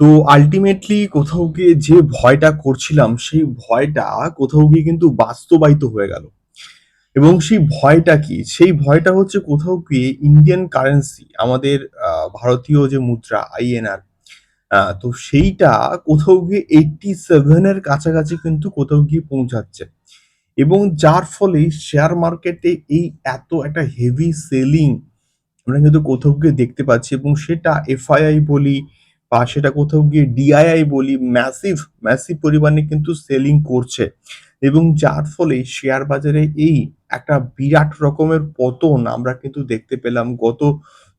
তো আল্টিমেটলি কোথাও গিয়ে যে ভয়টা করছিলাম, সেই ভয়টা কোথাও গিয়ে কিন্তু বাস্তবায়িত হয়ে গেল। এবং সেই ভয়টা কি? সেই ভয়টা হচ্ছে কোথাও গিয়ে ইন্ডিয়ান কারেন্সি আমাদের ভারতীয় যে মুদ্রা আইএনআর তো সেইটা কোথাও গিয়ে এইটটি সেভেনের কাছাকাছি কিন্তু কোথাও গিয়ে পৌঁছাচ্ছে। এবং যার ফলে শেয়ার মার্কেটে এই এত একটা হেভি সেলিং আমরা কিন্তু কোথাও গিয়ে দেখতে পাচ্ছি এবং সেটা এফআইআই বলি বা সেটা কোথাও গিয়ে ডিআইআই বলি ম্যাসিভ ম্যাসিভ পরিমাণে কিন্তু সেলিং করছে। এবং যার ফলে শেয়ার বাজারে এই একটা বিরাট রকমের পতন আমরা কিন্তু দেখতে পেলাম গত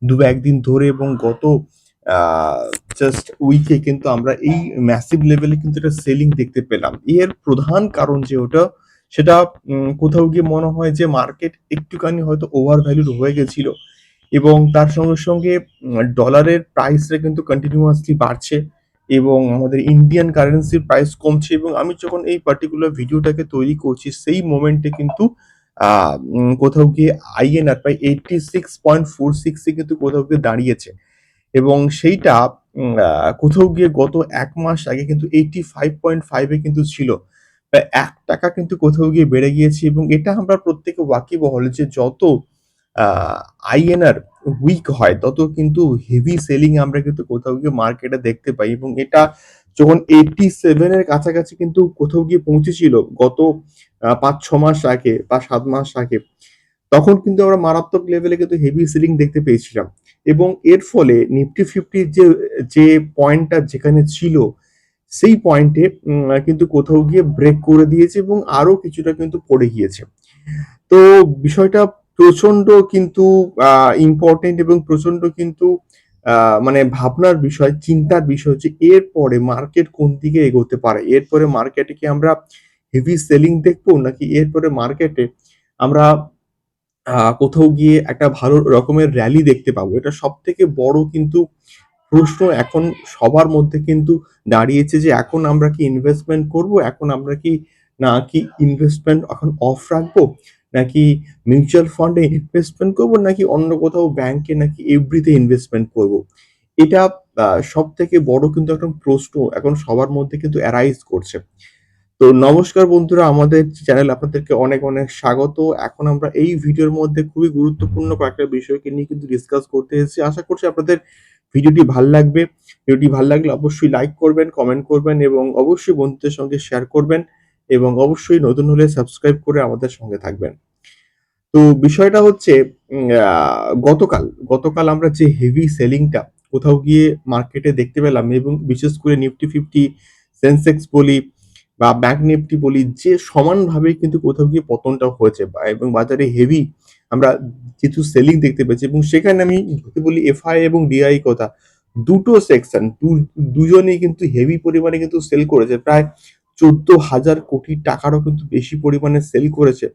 দু একদিন ধরে এবং গত জাস্ট উইকে কিন্তু আমরা এই ম্যাসিভ লেভেলে কিন্তু এটা সেলিং দেখতে পেলাম। এর প্রধান কারণ যে ওটা, সেটা কোথাও গিয়ে মনে হয় যে মার্কেট একটুখানি হয়তো ওভার ভ্যালুড হয়ে গেছিল। এবং তার সঙ্গে সঙ্গে ডলারের প্রাইসটা কিন্তু কন্টিনিউয়াসলি বাড়ছে এবং আমাদের ইন্ডিয়ান কারেন্সির প্রাইস কমছে এবং আমি যখন এই পার্টিকুলার ভিডিওটাকে তৈরি করছি, সেই মোমেন্টে কিন্তু কোথাও গিয়ে আইএনআর প্রায় এইটটি সিক্স পয়েন্ট ফোর সিক্সে কিন্তু কোথাও গিয়ে দাঁড়িয়েছে এবং সেইটা কোথাও গিয়ে গত এক মাস আগে কিন্তু এইটটি ফাইভ পয়েন্ট ফাইভে কিন্তু ছিল। প্রায় এক টাকা কিন্তু কোথাও গিয়ে বেড়ে গিয়েছে এবং এটা আমরা প্রত্যেকে ওয়াকিবহল যে যত আইএনআর উইক হয়, তত কিন্তু হেভি সেলিং আমরা কিন্তু কোথাও গিয়ে মার্কেটে দেখতে পাই এবং এটা যখন এইটটি সেভেনের কাছাকাছি কিন্তু কোথাও গিয়ে পৌঁছেছিল গত পাঁচ, ছ মাস আগে বা সাত মাস আগে, তখন কিন্তু আমরা মারাত্মক লেভেলে কিন্তু হেভি সেলিং দেখতে পেয়েছিলাম এবং এর ফলে নিফটি ফিফটির যে যে পয়েন্টটা যেখানে ছিল, সেই পয়েন্টে কিন্তু কোথাও গিয়ে ব্রেক করে দিয়েছে এবং আরও কিছুটা কিন্তু পড়ে গিয়েছে। তো বিষয়টা প্রচণ্ড কিন্তু ইম্পর্টেন্ট এবং প্রচণ্ড কিন্তু মানে ভাবনার বিষয়, চিন্তার বিষয় হচ্ছে এরপরে মার্কেট কোন দিকে এগোতে পারে? এরপরে মার্কেটে কি আমরা হেভি সেলিং দেখব? নাকি এরপরে মার্কেটে আমরা কোথাও গিয়ে একটা ভালো রকমের র্যালি দেখতে পাবো? এটা সব থেকে বড় কিন্তু প্রশ্ন এখন সবার মধ্যে কিন্তু দাঁড়িয়েছে যে এখন আমরা কি ইনভেস্টমেন্ট করব? এখন আমরা কি, না কি ইনভেস্টমেন্ট এখন অফ রাখব? নাকি মিউচুয়াল ফান্ডে ইনভেস্টমেন্ট করব, নাকি অন্য কোথাও ব্যাংকে নাকি এভরিতে ইনভেস্টমেন্ট করব? এটা সব থেকে বড় কিন্তু একটা প্রশ্ন এখন সবার মধ্যে কিন্তু অ্যারাইজ করছে। তো নমস্কার বন্ধুরা, আমাদের চ্যানেল আপনাদেরকে অনেক অনেক স্বাগত। এখন আমরা এই ভিডিওর মধ্যে খুবই গুরুত্বপূর্ণ কয়েকটা বিষয়কে নিয়ে কিন্তু ডিসকাস করতে এসেছি। আশা করছি আপনাদের ভিডিওটি ভালো লাগবে। ভিডিওটি ভালো লাগলে অবশ্যই লাইক করবেন কমেন্ট করবেন এবং অবশ্যই বন্ধুদের সঙ্গে শেয়ার করবেন। এবং অবশ্যই নতুন হলে সাবস্ক্রাইব করে আমাদের সঙ্গে থাকবেন। তো বিষয়টা হচ্ছে গতকাল গতকাল আমরা যে হেভি সেলিংটা কোথাও গিয়ে মার্কেটে দেখতে পেলাম এবং বিশেষ করে নিফটি ফিফটি সেন্সেক্স বলি বা ব্যাংক নিফটি বলি, যে সমানভাবে কিন্তু কোথাও গিয়ে পতনটা হয়েছে এবং বাজারে হেভি আমরা কিছু সেলিং দেখতে পেয়েছি এবং সেখানে আমি যদি বলি এফআই এবং ডিআই কথা, দুটো সেকশন দুজনেই কিন্তু হেভি পরিমাণে কিন্তু সেল করেছে। প্রায় চোদ্দ হাজার কোটি টাকারও কিন্তু বেশি পরিমাণে সেল করেছে,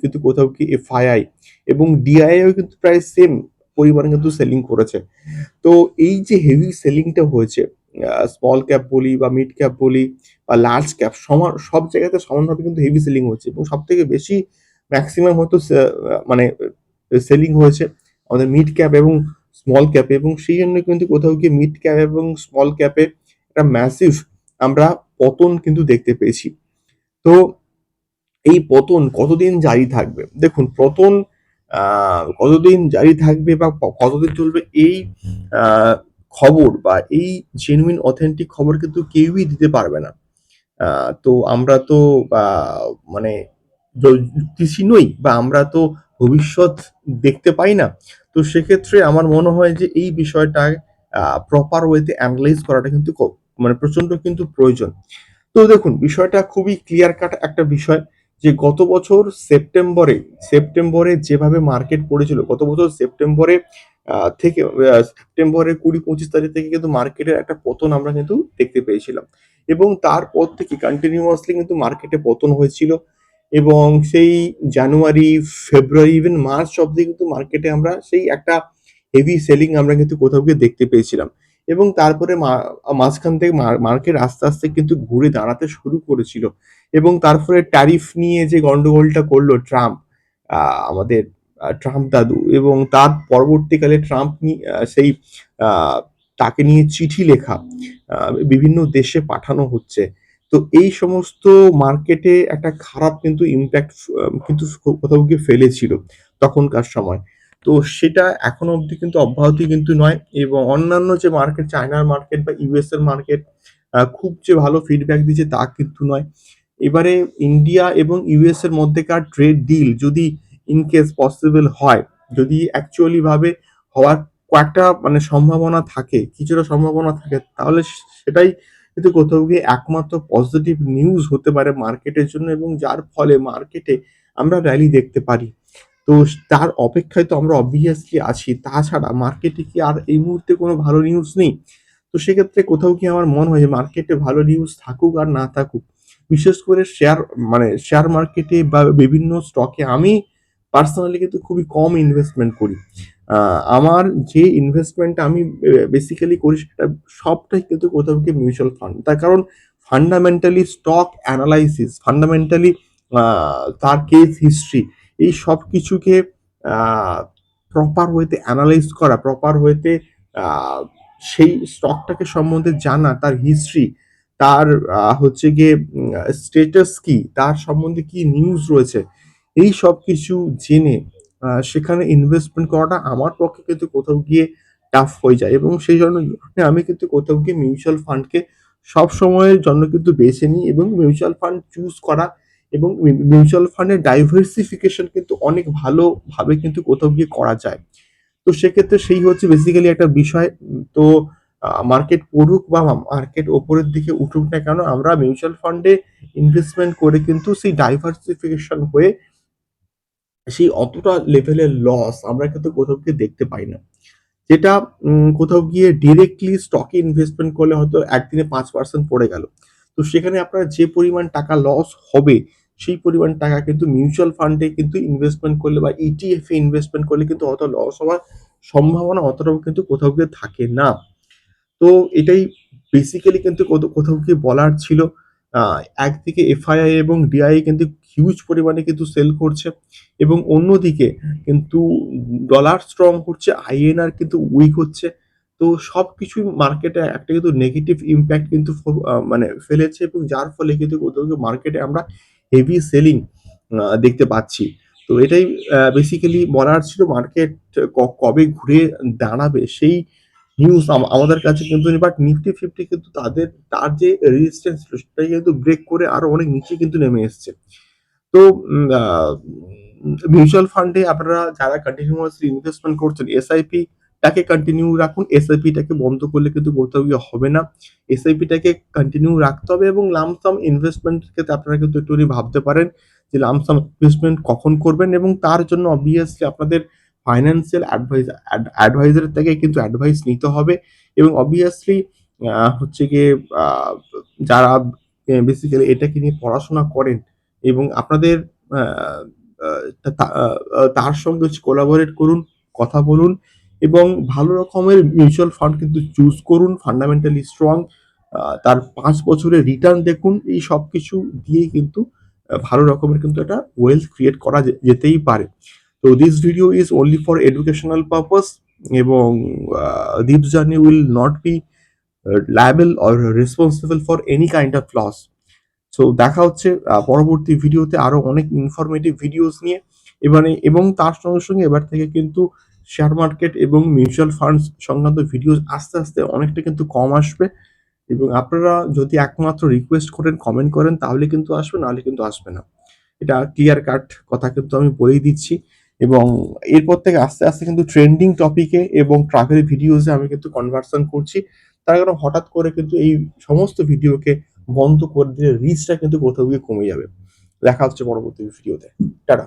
কিন্তু কোথাও কি এফআইআই এবং ডিআইও কিন্তু প্রায় সেম পরিমাণে কিন্তু সেলিং করেছে। তো এই যে হেভি সেলিংটা হয়েছে স্মল ক্যাপ বলি বা মিড ক্যাপ বলি বা লার্জ ক্যাপ সমান, সব জায়গাতে সমানভাবে কিন্তু হেভি সেলিং হচ্ছে এবং সব থেকে বেশি ম্যাক্সিমাম হয়তো মানে সেলিং হয়েছে আমাদের মিড ক্যাপ এবং স্মল ক্যাপে এবং সেই জন্য কিন্তু কোথাও গিয়ে মিড ক্যাপ এবং স্মল ক্যাপে একটা ম্যাসিভ আমরা পতন কিন্তু দেখতে পেয়েছি। তো এই পতন কতদিন জারি থাকবে? দেখুন, পতন কতদিন জারি থাকবে বা কতদিন চলবে এই খবর বা এই জেনুইন অথেন্টিক খবর কিন্তু কেউই দিতে পারবে না। তো আমরা তো মানে জ্যোতিষী নই বা আমরা তো ভবিষ্যৎ দেখতে পাই না। তো সেক্ষেত্রে আমার মনে হয় যে এই বিষয়টা প্রপার ওয়েতে অ্যানালাইজ করাটা কিন্তু মানে প্রচণ্ড কিন্তু প্রয়োজন। তো দেখুন, বিষয়টা খুবই ক্লিয়ার কাট একটা বিষয় যে গত বছর সেপ্টেম্বরে সেপ্টেম্বরে যেভাবে মার্কেট পড়েছিল, গত বছর সেপ্টেম্বরে থেকে সেপ্টেম্বরের কুড়ি, পঁচিশ তারিখ থেকে কিন্তু মার্কেটের একটা পতন আমরা কিন্তু দেখতে পেয়েছিলাম। এবং তারপর থেকে কন্টিনিউয়াসলি কিন্তু মার্কেটে পতন হয়েছিল এবং সেই জানুয়ারি, ফেব্রুয়ারি ইভেন মার্চ অব্দি কিন্তু মার্কেটে আমরা সেই একটা হেভি সেলিং আমরা কিন্তু কোথাও গিয়ে দেখতে পেয়েছিলাম। এবং তারপরে মাঝখান থেকে মার্কেট আস্তে আস্তে কিন্তু ঘুরে দাঁড়াতে শুরু করেছিল। এবং তারপরে ট্যারিফ নিয়ে যে গন্ডগোলটা করল ট্রাম্প আমাদের ট্রাম্প দাদু এবং তার পরবর্তীকালে ট্রাম্প সেই তাকে নিয়ে চিঠি লেখা বিভিন্ন দেশে পাঠানো হচ্ছে। তো এই সমস্ত মার্কেটে একটা খারাপ কিন্তু ইম্প্যাক্ট কিন্তু কোথাও গিয়ে ফেলেছিল তখনকার সময়। তো সেটা এখনও অবধি কিন্তু অব্যাহতি কিন্তু নয় এবং অন্যান্য যে মার্কেট চায়নার মার্কেট বা ইউএস এর মার্কেট খুব যে ভালো ফিডব্যাক দিচ্ছে তা কিন্তু নয়। এবারে ইন্ডিয়া এবং ইউএস এর মধ্যেকার ট্রেড ডিল যদি ইন কেস পসিবল হয়, যদি অ্যাকচুয়ালি ভাবে হওয়ার কয়েকটা মানে সম্ভাবনা থাকে, কিছুটা সম্ভাবনা থাকে, তাহলে সেটাই কিন্তু কোথাও গিয়ে একমাত্র পজিটিভ নিউজ হতে পারে মার্কেটের জন্য এবং যার ফলে মার্কেটে আমরা র্যালি দেখতে পারি। তো তার অপেক্ষায় তো আমরা অবভিয়াসলি আছি। তাছাড়া মার্কেটে কি আর এই মুহূর্তে কোনো ভালো নিউজ নেই? তো সেক্ষেত্রে কোথাও কি আমার মনে হয় যে মার্কেটে ভালো নিউজ থাকুক আর না থাকুক? বিশেষ করে শেয়ার মানে শেয়ার মার্কেটে বা বিভিন্ন স্টকে আমি পার্সোনালি কিন্তু খুবই কম ইনভেস্টমেন্ট করি। আমার যে ইনভেস্টমেন্ট আমি বেসিক্যালি করি সেটা সবটাই কিন্তু কোথাও কি মিউচুয়াল ফান্ড তার কারণ ফান্ডামেন্টালি স্টক অ্যানালাইসিস ফান্ডামেন্টালি তার কেস হিস্ট্রি এই সব কিছুকে প্রপার ওয়েতে অ্যানালাইজ করা প্রপার ওয়েতে সেই স্টকটাকে সম্বন্ধে জানা, তার হিস্ট্রি তার হচ্ছে গিয়ে স্টেটাস কি, তার সম্বন্ধে কি নিউজ রয়েছে, এই সব কিছু জেনে সেখানে ইনভেস্টমেন্ট করাটা আমার পক্ষে কিন্তু কোথাও গিয়ে টাফ হয়ে যায় এবং সেই জন্য আমি কিন্তু কোথাও গিয়ে মিউচুয়াল ফান্ডকে সব সময়ের জন্য কিন্তু বেছে নিই এবং মিউচুয়াল ফান্ড চুজ করা এবং মিউচুয়াল ফান্ডের ডাইভার্সিফিকেশন কিন্তু অনেক ভালোভাবে কিন্তু কোথাও গিয়ে করা যায়। তো সেক্ষেত্রে সেই হচ্ছে বেসিক্যালি একটা বিষয় তো মার্কেট পড়ুক বা মার্কেট ওপরের দিকে উঠুক না কেন, আমরা মিউচুয়াল ফান্ডে ইনভেস্টমেন্ট করে কিন্তু সেই ডাইভার্সিফিকেশন হয়ে সেই অতটা লেভেলের লস আমরা কিন্তু কোথাও গিয়ে দেখতে পাই না। যেটা কোথাও গিয়ে ডিরেক্টলি স্টকে ইনভেস্টমেন্ট করলে হয়তো একদিনে পাঁচ পার্সেন্ট পড়ে গেল। তো সেখানে আপনার যে পরিমাণ টাকা লস হবে সেই পরিমাণ টাকা কিন্তু মিউচুয়াল ফান্ডে কিন্তু ইনভেস্টমেন্ট করলে বা ইটিএফ এ ইনভেস্টমেন্ট করলে কিন্তু অত লস হওয়ার সম্ভাবনা অতটাও কিন্তু কোথাও গিয়ে থাকে না। তো এটাই বেসিক্যালি কিন্তু কোথাও গিয়ে বলার ছিল। একদিকে এফআইআই এবং ডিআই কিন্তু হিউজ পরিমাণে কিন্তু সেল করছে এবং অন্যদিকে কিন্তু ডলার স্ট্রং করছে আইএনআর কিন্তু উইক হচ্ছে। তো সব কিছুই মার্কেটে একটা কিন্তু নেগেটিভ ইম্প্যাক্ট কিন্তু মানে ফেলেছে এবং যার ফলে কিন্তু কোথাও মার্কেটে আমরা হেভি সেলিং দেখতে পাচ্ছি। তো এটাই বেসিক্যালি বলার ছিল মার্কেট কবে ঘুরে দাঁড়াবে সেই নিউজ আমাদের কাছে কিন্তু বাট নিফটি ফিফটি কিন্তু তাদের, তার যে রেজিস্ট্যান্স ছিল সেটাই কিন্তু ব্রেক করে আরও অনেক নিচে কিন্তু নেমে এসছে। তো মিউচুয়াল ফান্ডে আপনারা যারা কন্টিনিউয়াসলি ইনভেস্টমেন্ট করছেন এসআইপি টাকে কন্টিনিউ রাখুন। এসআইপি টাকে বন্ধ করলে কিন্তু কোথাও হবে না। এসআইপি টাকে কন্টিনিউ রাখতে হবে এবং লামসাম ইনভেস্টমেন্ট ক্ষেত্রে আপনারা কিন্তু একটু ভাবতে পারেন যে লামসাম ইনভেস্টমেন্ট কখন করবেন এবং তার জন্য অবভিয়াসলি আপনাদের ফাইন্যান্সিয়াল অ্যাডভাইজার অ্যাডভাইজারের থেকে কিন্তু অ্যাডভাইস নিতে হবে এবং অবভিয়াসলি হচ্ছে গিয়ে যারা বেসিক্যালি এটাকে নিয়ে পড়াশোনা করেন এবং আপনাদের তার সঙ্গে হচ্ছে কোলাবোরেট করুন, কথা বলুন এবং ভালো রকমের মিউচুয়াল ফান্ড কিন্তু চুজ করুন ফান্ডামেন্টালি স্ট্রং তার পাঁচ বছরের রিটার্ন দেখুন, এই সব কিছু দিয়েই কিন্তু ভালো রকমের কিন্তু একটা ওয়েলথ ক্রিয়েট করা যেতেই পারে। তো this video is only for educational purpose এবং this journey will not be liable or responsible for any kind of loss so দেখা হচ্ছে পরবর্তী ভিডিওতে আরও অনেক ইনফরমেটিভ ভিডিওস নিয়ে। এবারে, এবং তার সঙ্গে সঙ্গে এবার থেকে কিন্তু শেয়ার মার্কেট এবং মিউচুয়াল ফান্ডস সংক্রান্ত ভিডিও আস্তে আস্তে অনেকটা কিন্তু কম আসবে। এবং আপনারা যদি একমাত্র রিকোয়েস্ট করেন কমেন্ট করেন, তাহলে কিন্তু আসবে, নাহলে কিন্তু আসবে না। এটা ক্লিয়ার কাট কথা কিন্তু আমি বলেই দিচ্ছি। এবং এরপর থেকে আস্তে আস্তে কিন্তু ট্রেন্ডিং টপিকে এবং ট্রাভেল ভিডিওসে আমি কিন্তু কনভার্সন করছি। তার কারণ হঠাৎ করে কিন্তু এই সমস্ত ভিডিওকে বন্ধ করে দিলে রিচটা কিন্তু কোথাও গিয়ে কমে যাবে। দেখা হচ্ছে পরবর্তী ভিডিওতে টাটা।